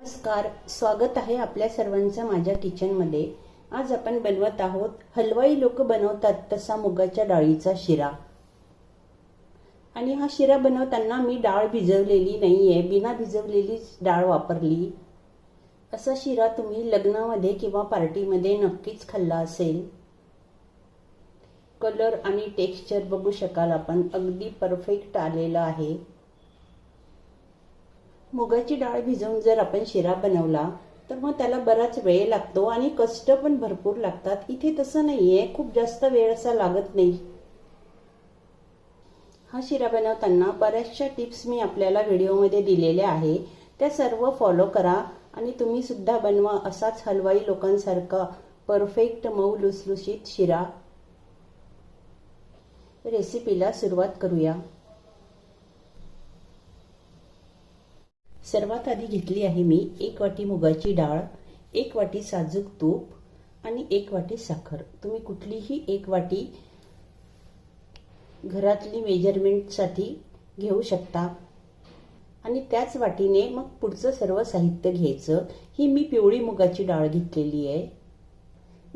नमस्कार स्वागत आहे आपल्या सर्वांचं माझ्या किचनमध्ये. आज आपण बनवत आहोत हलवाई लोक बनवतात तसा मुगाच्या डाळीचा शिरा. आणि हा शिरा बनवताना मी डाळ भिजवलेली नाही आहे बिना भिजवलेलीच डाळ वापरली. असा शिरा तुम्ही लग्नामध्ये किंवा पार्टीमध्ये नक्कीच खाल्ला असेल. कलर आणि टेक्स्चर बघू शकाल आपण अगदी परफेक्ट आलेला आहे. मुगाची डाळ भिजवून जर आपण शिरा बनवला तर मग त्याला बराच वेळ लागतो आणि कष्ट पण भरपूर लागतात. इथे तसं नाही आहे खूप जास्त वेळ असा लागत नाही. हा शिरा बनवताना बऱ्याचशा टिप्स मी आपल्याला व्हिडिओमध्ये दिलेल्या आहे त्या सर्व फॉलो करा आणि तुम्ही सुद्धा बनवा असाच हलवाई लोकांसारखा परफेक्ट मऊ लुसलुशीत शिरा. रेसिपीला सुरुवात करूया. सर्वात आधी घेतली आहे मी एक वाटी मुगाची डाळ एक वाटी साजूक तूप आणि एक वाटी साखर. तुम्ही कुठलीही एक वाटी घरातली मेजरमेंटसाठी घेऊ शकता. आणि त्याच वाटीने मग पुढचं सर्व साहित्य घ्यायचं. ही मी पिवळी मुगाची डाळ घेतलेली आहे.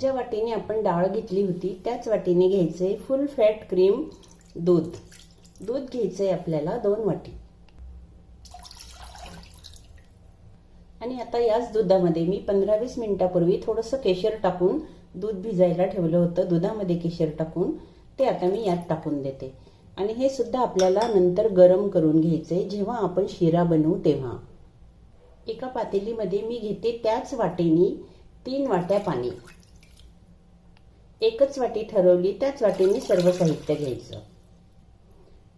ज्या वाटीने आपण डाळ घेतली होती त्याच वाटीने घ्यायचं आहे फुल फॅट क्रीम दूध. दूध घ्यायचं आहे आपल्याला दोन वाटी. आणि आता याच दुधामध्ये मी पंधरा वीस मिनिटापूर्वी थोडंसं केशर टाकून दूध भिजायला ठेवलं होतं. दुधामध्ये केशर टाकून. ते आता मी यात टाकून देते. आणि हे सुद्धा आपल्याला नंतर गरम करून घ्यायचे जेव्हा आपण शिरा बनवू तेव्हा. एका पातेलीमध्ये मी घेते त्याच वाटेनी तीन वाट्या पाणी. एकच वाटी ठरवली त्याच वाटेने सर्व साहित्य घ्यायचं.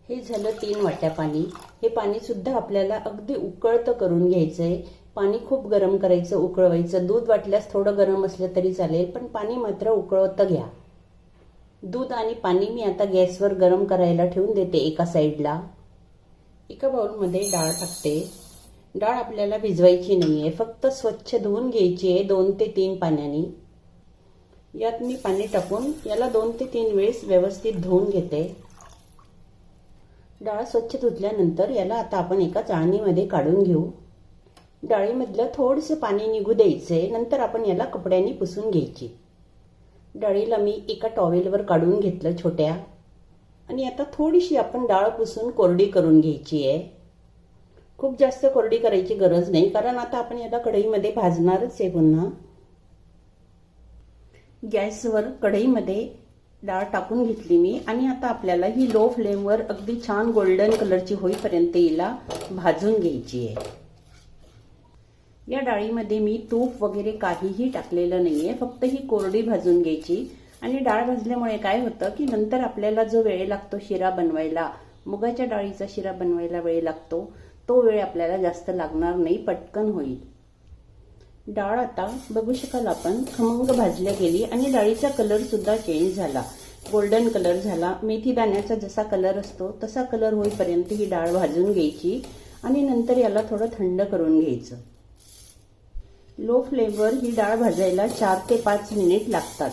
हे झालं तीन वाट्या पाणी. हे पाणी सुद्धा आपल्याला अगदी उकळतं करून घ्यायचंय. पाणी खूप गरम करायचं उकळवायचं. दूध वाटल्यास थोडं गरम असलं तरी चालेल पण पाणी मात्र उकळवतं घ्या. दूध आणि पाणी मी आता गॅसवर गरम करायला ठेवून देते एका साईडला. एका बाउलमध्ये डाळ टाकते. डाळ आपल्याला भिजवायची नाही आहे फक्त स्वच्छ धुवून घ्यायची आहे दोन ते तीन पाण्याने. यात मी पाणी टाकून याला दोन ते तीन वेळेस व्यवस्थित धुवून घेते. डाळ स्वच्छ धुतल्यानंतर याला आता आपण एका चाळणीमध्ये काढून घेऊ. डाळीमधलं थोडंसं पाणी निघू द्यायचंय नंतर आपण याला कपड्यांनी पुसून घ्यायची. डाळीला मी एका टॉवेलवर काढून घेतलं छोट्या. आणि आता थोडीशी आपण डाळ पुसून कोरडी करून घ्यायची आहे. खूप जास्त कोरडी करायची गरज नाही कारण आता आपण याला कढईमध्ये भाजणारच आहे पुन्हा. गॅसवर कढईमध्ये डाळ टाकून घेतली मी आणि आता आपल्याला ही लो फ्लेमवर अगदी छान गोल्डन कलरची होईपर्यंत हिला भाजून घ्यायची आहे. या डाळीमध्ये मी तूप वगैरे काहीही टाकलेलं नाही आहे फक्त ही कोरडी भाजून घ्यायची. आणि डाळ भाजल्यामुळे काय होतं की नंतर आपल्याला जो वेळ लागतो शिरा बनवायला मुगाच्या डाळीचा शिरा बनवायला वेळ लागतो तो वेळ आपल्याला जास्त लागणार नाही पटकन होईल. डाळ आता बघू शकाल आपण खमंग भाजल्या गेली आणि डाळीचा कलर सुद्धा चेंज झाला. गोल्डन कलर झाला. मेथी दाण्याचा जसा कलर असतो तसा कलर होईपर्यंत ही डाळ भाजून घ्यायची आणि नंतर याला थोडं थंड करून घ्यायचं. लो फ्लेमवर ही डाळ भाजायला चार ते पाच मिनिट लागतात.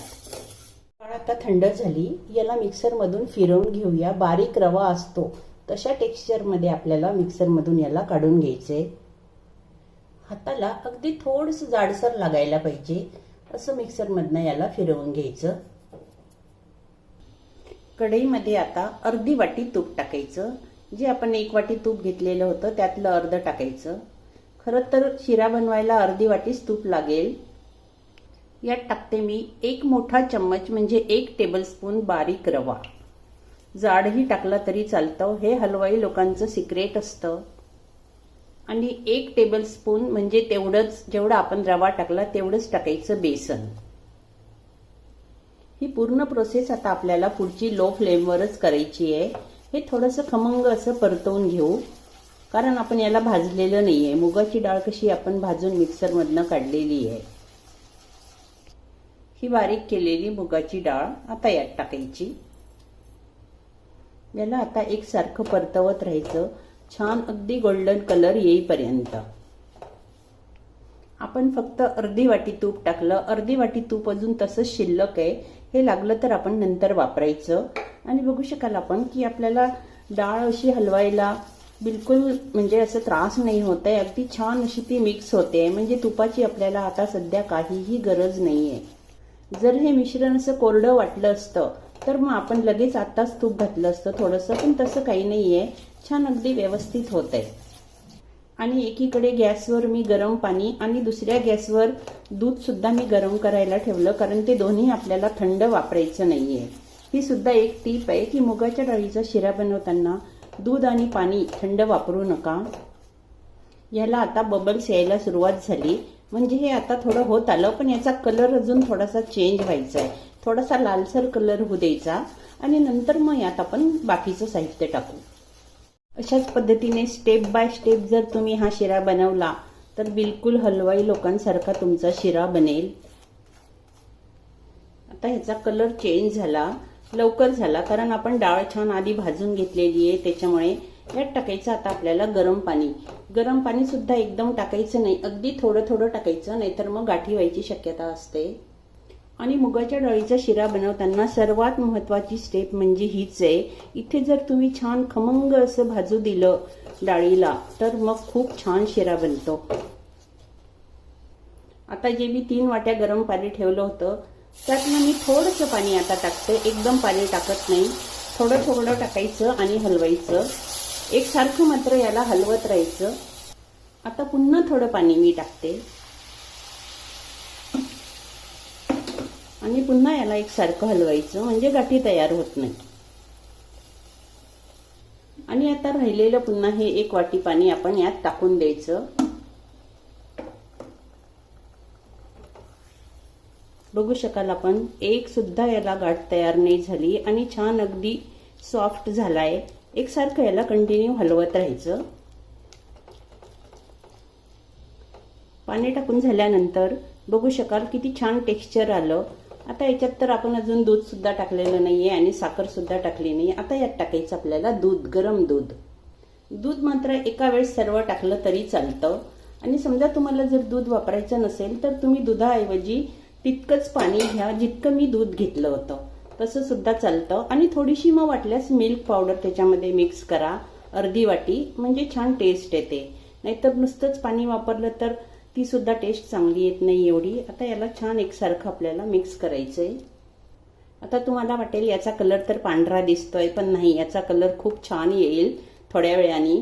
डाळ आता थंड झाली याला मिक्सरमधून फिरवून घेऊया. बारीक रवा असतो. तशा टेक्स्चरमध्ये आपल्याला मिक्सरमधून याला काढून घ्यायचे हाताला अगदी थोडंसं जाडसर लागायला पाहिजे. असं मिक्सरमधनं याला फिरवून घ्यायचं. कढईमध्ये आता अर्धी वाटी तूप टाकायचं. जे आपण एक वाटी तूप घेतलेलं होतं त्यातलं अर्ध टाकायचं. खरं तर शिरा बनवायला अर्धी वाटीच तूप लागेल. यात टाकते मी एक मोठा चम्मच म्हणजे एक टेबलस्पून बारीक रवा. जाडही टाकला तरी चालतं. हे हलवाई लोकांचं सिक्रेट असतं. आणि एक टेबलस्पून म्हणजे तेवढंच जेवढा आपण रवा टाकला तेवढंच टाकायचं बेसन. ही पूर्ण प्रोसेस आता आपल्याला पुढची लो फ्लेमवरच करायची आहे. हे थोडंसं खमंग असं परतवून घेऊ. कारण आपण याला भाजलेलं नाही आहे मुगाची डाळ कशी आपण भाजून मिक्सरमधनं काढलेली आहे. ही बारीक केलेली मुगाची डाळ आता यात टाकायची. याला आता एकसारखं परतवत राहायचं. छान अगदी गोल्डन कलर येईपर्यंत. आपण फक्त अर्धी वाटी तूप टाकलं. अर्धी वाटी तूप अजून तसंच शिल्लक आहे. हे लागलं तर आपण नंतर वापरायचं. आणि बघू शकाल आपण की आपल्याला डाळ अशी हलवायला बिलकुल म्हणजे असं त्रास नाही होत आहे. अगदी छान अशी ती मिक्स होते. म्हणजे तुपाची आपल्याला आता सध्या काहीही गरज नाही आहे जर हे मिश्रण असं कोरडं वाटलं असतं तर मग आपण लगेच आत्ताच तूप घातलं असतं. थोडंसं पण तसं काही नाही आहे छान अगदी व्यवस्थित होत आहे आणि एकीकडे गॅसवर मी गरम पाणी आणि दुसऱ्या गॅसवर दूधसुद्धा मी गरम करायला ठेवलं कारण ते दोन्ही आपल्याला थंड वापरायचं नाहीये. ही सुद्धा एक टीप आहे की मुगाच्या डाळीचा शिरा बनवताना दूध आणि पाणी थंड वापरू नका. याला आता बबल्स यायला सुरुवात झाली. म्हणजे हे आता थोडं होत आलं पण याचा कलर अजून थोडासा चेंज व्हायचा आहे थोडासा लालसर कलर होऊ द्यायचा. आणि नंतर मग यात आपण बाकीचं साहित्य टाकू. अशाच पद्धतीने स्टेप बाय स्टेप जर तुम्ही हा शिरा बनवला तर बिलकुल हलवाई लोकांसारखा तुमचा शिरा बनेल. आता ह्याचा कलर चेंज झाला. लवकर झाला कारण आपण डाळ छान आधी भाजून घेतलेली आहे त्याच्यामुळे यात टाकायचं आता आपल्याला गरम पाणी. गरम पाणी सुद्धा एकदम टाकायचं नाही अगदी थोडं थोडं टाकायचं नाहीतर मग गाठी व्हायची शक्यता असते. आणि मुगाच्या डाळीचा शिरा बनवताना सर्वात महत्वाची स्टेप म्हणजे हीच आहे इथे जर तुम्ही छान खमंग असं भाजू दिलं डाळीला तर मग खूप छान शिरा बनतो. आता जे मी तीन वाट्या गरम पाणी ठेवलं होतं त्यातनं मी थोडंसं पाणी आता टाकते. एकदम पाणी टाकत नाही. थोडं थोडं टाकायचं आणि हलवायचं. एकसारखं मात्र याला हलवत राहायचं. आता पुन्हा थोडं पाणी मी टाकते. आणि पुन्हा याला एकसारखं हलवायचं. म्हणजे गाठी तयार होत नाही. आणि आता राहिलेलं पुन्हा हे एक वाटी पाणी आपण यात टाकून द्यायचं. बघू शकाल आपण. एक सुद्धा याला गाठ तयार नाही झाली आणि छान अगदी सॉफ्ट झालाय. एकसारखं याला कंटिन्यू हलवत राहायचं. पाणी टाकून झाल्यानंतर बघू शकाल किती छान टेक्स्चर आलं. आता याच्यात तर आपण अजून दूध सुद्धा टाकलेलं नाहीये आणि साखर सुद्धा टाकली नाही. आता यात टाकायचं आपल्याला दूध गरम दूध. दूध मात्र एका वेळेस सर्व टाकलं तरी चालतं. आणि समजा तुम्हाला जर दूध वापरायचं नसेल तर तुम्ही दुधाऐवजी तितकंच पाणी घ्या जितकं मी दूध घेतलं होतं. तसं सुद्धा चालतं. आणि थोडीशी मग वाटल्यास मिल्क पावडर त्याच्यामध्ये मिक्स करा. अर्धी वाटी म्हणजे छान टेस्ट येते. नाहीतर नुसतंच पाणी वापरलं तर ती सुद्धा टेस्ट चांगली येत नाही एवढी. आता याला छान एकसारखं आपल्याला मिक्स करायचं आहे आता तुम्हाला वाटेल याचा कलर तर पांढरा दिसतोय पण नाही. याचा कलर खूप छान येईल थोड्या वेळाने.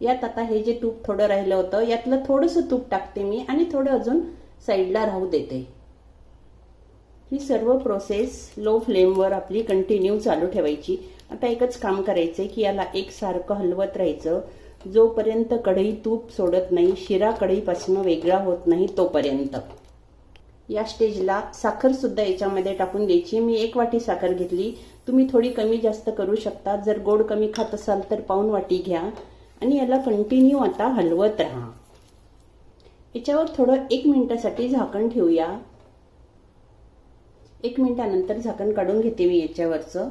यात आता हे जे तूप थोडं राहिलं होतं यातलं थोडंसं तूप टाकते मी आणि थोडं अजून साईडला राहू देते. ही सर्व प्रोसेस लो फ्लेमवर आपली कंटिन्यू चालू ठेवायची. आता एकच काम करायचंय की याला एकसारखं हलवत राहायचं. जोपर्यंत कढई तूप सोडत नाही शिरा कढईपासून वेगळा होत नाही तोपर्यंत. या स्टेजला साखर सुद्धा याच्यामध्ये टाकून द्यायची. मी एक वाटी साखर घेतली. तुम्ही थोडी कमी जास्त करू शकता. जर गोड कमी खात असाल तर पाऊन वाटी घ्या आणि याला कंटिन्यू आता हलवत राहा. याच्यावर थोडं एक मिनिटासाठी झाकण ठेवूया. एक मिनिटानंतर झाकण काढून घेते मी याच्यावरचं.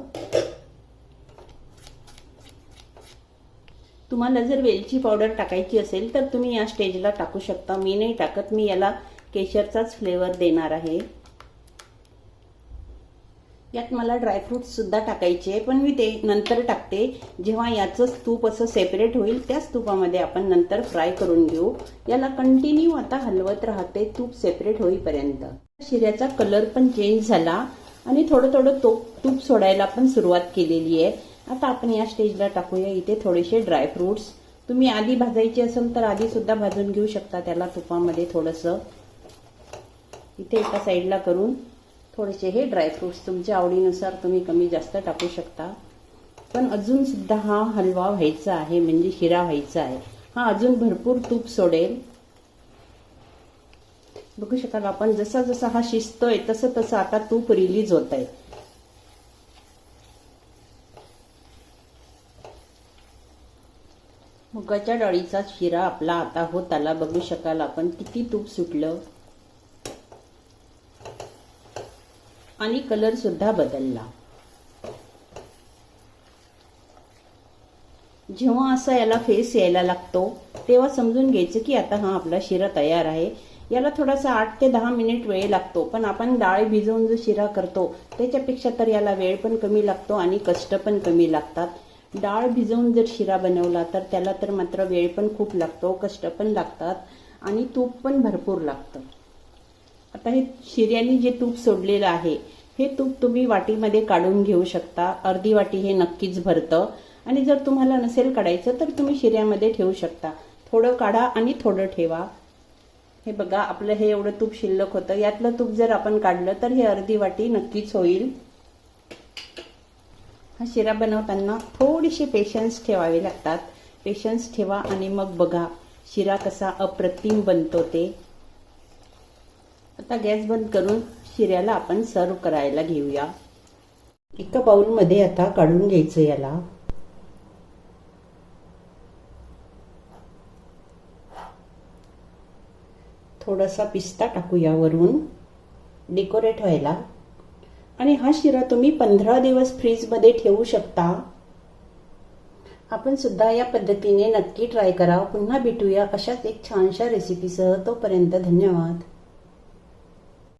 तुम्हाला जर वेलची पावडर टाकायची असेल तर तुम्ही या स्टेजला टाकू शकता. मी नाही टाकत मी याला केशरचाच फ्लेवर देणार आहे. यात मला ड्रायफ्रुट्स सुद्धा टाकायचे आहे पण मी ते नंतर टाकते. जेव्हा याचं तूप असं सेपरेट होईल त्याच तुपामध्ये आपण नंतर फ्राय करून घेऊ. याला कंटिन्यू आता हलवत राहते तूप सेपरेट होईपर्यंत. शिऱ्याचा कलर पण चेंज झाला आणि थोडं थोडं तूप सोडायला पण सुरुवात केलेली आहे. आता आपण या स्टेजला टाकूया. इथे थोडेसे ड्रायफ्रुट्स तुम्ही आधी भाजायचे असेल तर आधी सुद्धा भाजून घेऊ शकता त्याला तुपामध्ये थोडंसं. इथे एका साईडला करून थोडेसे हे ड्रायफ्रुट्स तुमच्या आवडीनुसार तुम्ही कमी जास्त टाकू शकता. पण अजून सुद्धा हा हलवा व्हायचा आहे म्हणजे शिरा व्हायचा आहे. हा अजून भरपूर तूप सोडेल. बघू शकाल आपण जसा जसा हा शिजतोय तसं तसं आता तूप रिलीज होत आहे मुगाच्या डाळीचा शिरा आपला आता होत आला. बघू शकाल आपण किती तूप सुटलं. आणि कलर सुद्धा बदलला. जेव्हा असा याला फेस यायला लागतो तेव्हा समजून घ्यायचं की आता हा आपला शिरा तयार आहे. याला थोडासा आठ ते दहा मिनिट वेळ लागतो. पण आपण डाळ भिजवून जो शिरा करतो त्याच्यापेक्षा तर याला वेळ पण कमी लागतो आणि कष्ट पण कमी लागतात. डाळ भिजवून जर शिरा बनवला तर त्याला तर मात्र वेळ पण खूप लागतो कष्ट पण लागतात आणि तूप पण भरपूर लागतं. आता हे शिऱ्याने जे तूप सोडलेलं आहे हे तूप तुम्ही वाटीमध्ये काढून घेऊ शकता. अर्धी वाटी हे नक्कीच भरतं. आणि जर तुम्हाला नसेल काढायचं तर तुम्ही शिऱ्यामध्ये ठेवू शकता. थोडं काढा आणि थोडं ठेवा. हे बघा आपलं हे एवढं तूप शिल्लक होतं. यातलं तूप जर आपण काढलं तर हे अर्धी वाटी नक्कीच होईल. हा शिरा बनवताना थोडीशी पेशन्स ठेवावे लागतात. पेशन्स ठेवा आणि मग बघा शिरा कसा अप्रतिम बनतो ते. आता गॅस बंद करून शिऱ्याला आपण सर्व करायला घेऊया. एका बाउलमध्ये आता काढून घ्यायचं याला. थोडासा पिस्ता टाकूया वरून डेकोरेट व्हायला. आणि हा शिरा तुम्ही पंधरा दिवस फ्रीजमध्ये ठेवू शकता. आपण सुद्धा या पद्धतीने नक्की ट्राय करा. पुन्हा भेटूया अशाच एक छानशा रेसिपीसह तोपर्यंत धन्यवाद.